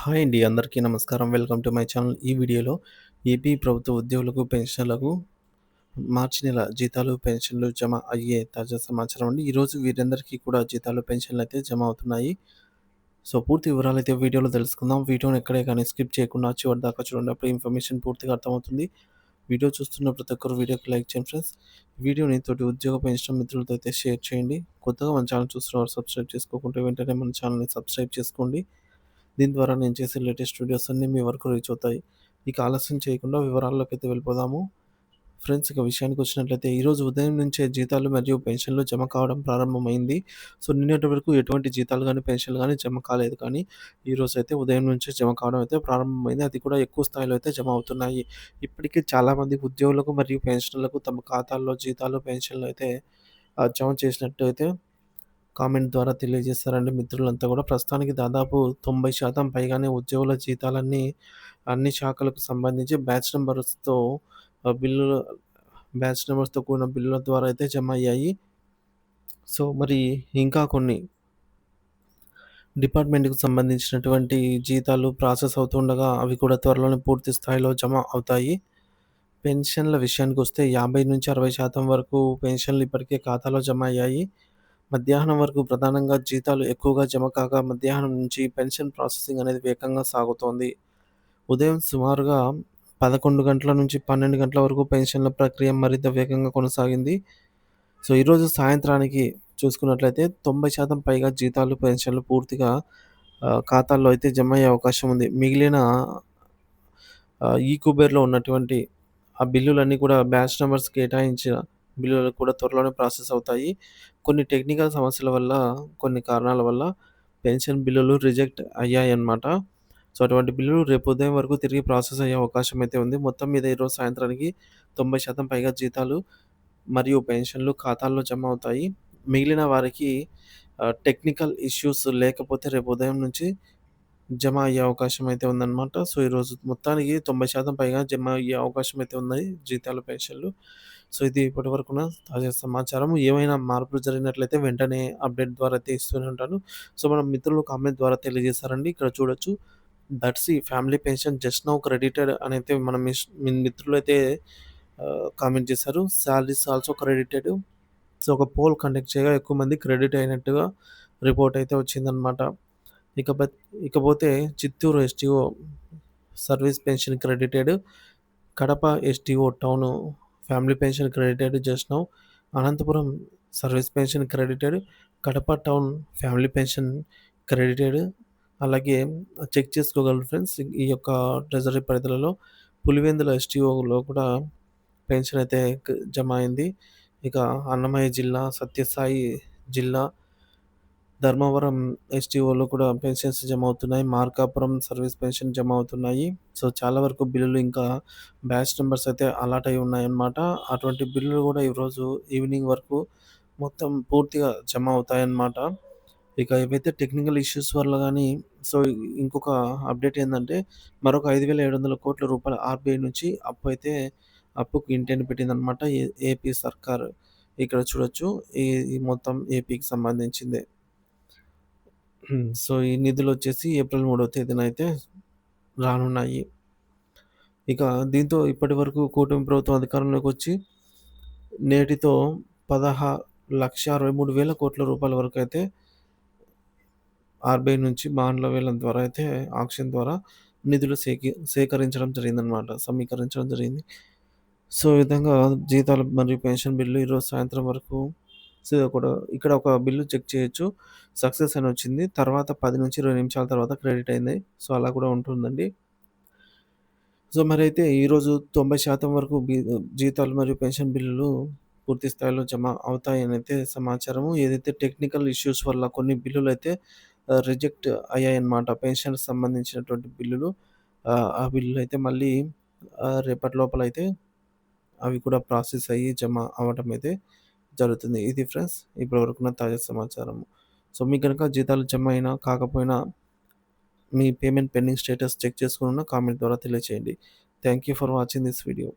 Hi అండి. అందరికీ నమస్కారం. Welcome to my channel. ఈ వీడియోలో ఏపీ ప్రభుత్వ ఉద్యోగులకు, పెన్షన్లకు మార్చి నెల జీతాలు, పెన్షన్లు జమ అయ్యే తాజా సమాచారం అండి. ఈరోజు వీరందరికీ కూడా జీతాలు, పెన్షన్లు అయితే జమ అవుతున్నాయి. సో, పూర్తి వివరాలు అయితే వీడియోలో తెలుసుకుందాం. వీడియోని ఎక్కడే కానీ స్కిప్ చేయకుండా చివరి దాకా చూడండి. అప్పుడు ఇన్ఫర్మేషన్ పూర్తిగా అర్థమవుతుంది. వీడియో చూస్తున్న ప్రతి ఒక్కరు వీడియోకి లైక్ చేయండి ఫ్రెండ్స్. వీడియోని తోటి ఉద్యోగ పెన్షన్ మిత్రులతో అయితే షేర్ చేయండి. కొత్తగా మన ఛానల్ చూస్తున్నవారు సబ్స్క్రైబ్ చేసుకోకుంటే వెంటనే మన ఛానల్‌ని సబ్స్క్రైబ్ చేసుకోండి. దీని ద్వారా నేను చేసే లేటెస్ట్ వీడియోస్ అన్నీ మీ వరకు రీచ్ అవుతాయి. ఇక ఆలస్యం చేయకుండా వివరాల్లోకైతే వెళ్ళిపోదాము. ఫ్రెండ్స్ ఇక విషయానికి వచ్చినట్లయితే ఈరోజు ఉదయం నుంచే జీతాలు మరియు పెన్షన్లు జమ కావడం ప్రారంభమైంది. సో, నిన్నటి వరకు ఎటువంటి జీతాలు కానీ పెన్షన్లు కానీ జమ కాలేదు కానీ ఈరోజైతే ఉదయం నుంచే జమ కావడం అయితే ప్రారంభమైంది. అది కూడా ఎక్కువ స్థాయిలో అయితే జమ అవుతున్నాయి. ఇప్పటికే చాలామంది ఉద్యోగులకు మరియు పెన్షన్లకు తమ ఖాతాల్లో జీతాలు, పెన్షన్లు అయితే జమ చేసినట్టు అయితే కామెంట్ ద్వారా తెలియజేశారండి మిత్రులంతా కూడా. ప్రస్తుతానికి దాదాపు 90% పైగానే ఉద్యోగుల జీతాలన్నీ అన్ని శాఖలకు సంబంధించి బ్యాచ్ నెంబర్స్తో బిల్లు బ్యాచ్ నెంబర్స్తో కూడిన బిల్లుల ద్వారా అయితే జమ అయ్యాయి. సో, మరి ఇంకా కొన్ని డిపార్ట్‌మెంట్‌కి సంబంధించినటువంటి జీతాలు ప్రాసెస్ అవుతుండగా అవి కూడా త్వరలోనే పూర్తి స్థాయిలో జమ అవుతాయి. పెన్షన్ల విషయానికి వస్తే యాభై నుంచి అరవై శాతం వరకు పెన్షన్లు ఇప్పటికే ఖాతాలో జమ అయ్యాయి. మధ్యాహ్నం వరకు ప్రధానంగా జీతాలు ఎక్కువగా జమ కాగా మధ్యాహ్నం నుంచి పెన్షన్ ప్రాసెసింగ్ అనేది వేగంగా సాగుతోంది. ఉదయం సుమారుగా 11 గంటల నుంచి 12 గంటల వరకు పెన్షన్ల ప్రక్రియ మరింత వేగంగా కొనసాగింది. సో, ఈరోజు సాయంత్రానికి చూసుకున్నట్లయితే 90% పైగా జీతాలు, పెన్షన్లు పూర్తిగా ఖాతాల్లో అయితే జమ అయ్యే అవకాశం ఉంది. మిగిలిన ఈ-కుబేర్‌లో ఉన్నటువంటి ఆ బిల్లులన్నీ కూడా బ్యాచ్ నెంబర్స్ కేటాయించిన బిల్లులు కూడా త్వరలోనే ప్రాసెస్ అవుతాయి. కొన్ని టెక్నికల్ సమస్యల వల్ల, కొన్ని కారణాల వల్ల పెన్షన్ బిల్లులు రిజెక్ట్ అయ్యాయన్నమాట. సో, అటువంటి బిల్లులు రేపు ఉదయం వరకు తిరిగి ప్రాసెస్ అయ్యే అవకాశం అయితే ఉంది. మొత్తం మీద ఈరోజు సాయంత్రానికి 90% పైగా జీతాలు మరియు పెన్షన్లు ఖాతాల్లో జమ అవుతాయి. మిగిలిన వారికి టెక్నికల్ ఇష్యూస్ లేకపోతే రేపు ఉదయం నుంచి జమ అయ్యే అవకాశం అయితే ఉందన్నమాట. సో, ఈరోజు మొత్తానికి 90% పైగా జమ అయ్యే అవకాశం అయితే ఉన్నాయి జీతాలు, పెన్షన్లు. సో, ఇది ఇప్పటివరకున్న తాజా సమాచారం. ఏమైనా మార్పులు జరిగినట్లయితే వెంటనే అప్డేట్ ద్వారా అయితే ఇస్తూనే ఉంటాను. సో, మన మిత్రులు కామెంట్ ద్వారా తెలియజేశారండి. ఇక్కడ చూడొచ్చు. దట్స్ ఈ family pension just now credited అని అయితే మన మిస్ మీ మిత్రులైతే కామెంట్ చేశారు. Salaries also credited. సో, ఒక పోల్ కండక్ట్ చేయగా ఎక్కువ మంది క్రెడిట్ అయినట్టుగా రిపోర్ట్ అయితే వచ్చిందనమాట ఇకపత్ ఇకపోతే Chittoor STO service pension credited. Kadapa STO town family pension credited just now. Anantapuram service pension credited. Kadapa town family pension credited. అలాగే చెక్ చేసుకోగలరు ఫ్రెండ్స్. ఈ యొక్క ట్రెజరీ పరిధిలలో పులివెందుల ఎస్టీఓలో కూడా పెన్షన్ అయితే జమ అయింది. ఇక అన్నమయ్య జిల్లా, సత్యసాయి జిల్లా, ధర్మవరం ఎస్టీఓలో కూడా పెన్షన్స్ జమ అవుతున్నాయి. మార్కాపురం సర్వీస్ పెన్షన్ జమ అవుతున్నాయి. సో, చాలా వరకు బిల్లులు ఇంకా బ్యాచ్ నెంబర్స్ అయితే అలాట్ అయి ఉన్నాయన్నమాట. అటువంటి బిల్లులు కూడా ఈరోజు ఈవినింగ్ వరకు మొత్తం పూర్తిగా జమ అవుతాయన్నమాట. ఇక ఇవైతే టెక్నికల్ ఇష్యూస్ వల్ల కానీ సో, ఇంకొక అప్డేట్ ఏంటంటే మరొక 5,700 కోట్ల ఆర్‌బీఐ నుంచి అప్పు అయితే అప్పుకి ఇంటెంట్ పెట్టిందనమాట ఏ ఏపీ సర్కార్. ఇక్కడ చూడొచ్చు. ఈ మొత్తం ఏపీకి సంబంధించిందే. Hmm. సో, ఈ నిధులు వచ్చేసి ఏప్రిల్ మూడవ తేదీన అయితే రానున్నాయి. ఇక దీంతో ఇప్పటివరకు కూటమి ప్రభుత్వం అధికారంలోకొచ్చి నేటితో 16,63,000 కోట్ల రూపాయల వరకు అయితే ఆర్‌బీఐ నుంచి బాండ్ల వేలం ద్వారా అయితే ఆక్షన్ ద్వారా నిధులు సేకి సేకరించడం జరిగిందన్నమాట. సమీకరించడం జరిగింది. సో, ఈ విధంగా జీతాలు మరియు పెన్షన్ బిల్లు ఈరోజు సాయంత్రం వరకు సో, కూడా ఇక్కడ ఒక బిల్లు చెక్ చేయొచ్చు. సక్సెస్ అని వచ్చింది. తర్వాత 10-20 నిమిషాల తర్వాత క్రెడిట్ అయింది. సో, అలా కూడా ఉంటుందండి. సో, మరైతే ఈరోజు 90% వరకు జీతాలు మరియు పెన్షన్ బిల్లులు పూర్తి స్థాయిలో జమ అవుతాయనైతే సమాచారము. ఏదైతే టెక్నికల్ ఇష్యూస్ వల్ల కొన్ని బిల్లులైతే అయితే రిజెక్ట్ అయ్యాయన్నమాట. పెన్షన్‌కి సంబంధించినటువంటి బిల్లులు. ఆ ఆ బిల్లులైతే మళ్ళీ రేపటి లోపల అయితే అవి కూడా ప్రాసెస్ అయ్యి జమ అవ్వటం అయితే జరుగుతుంది. ఇది ఫ్రెండ్స్ ఇప్పటివరకున్న తాజా సమాచారం సో, మీకు కనుక జీతాలు జమ అయినా, కాకపోయినా మీ పేమెంట్ పెండింగ్ స్టేటస్ చెక్ చేసుకున్న కామెంట్ ద్వారా తెలియచేయండి. Thank you for watching this video.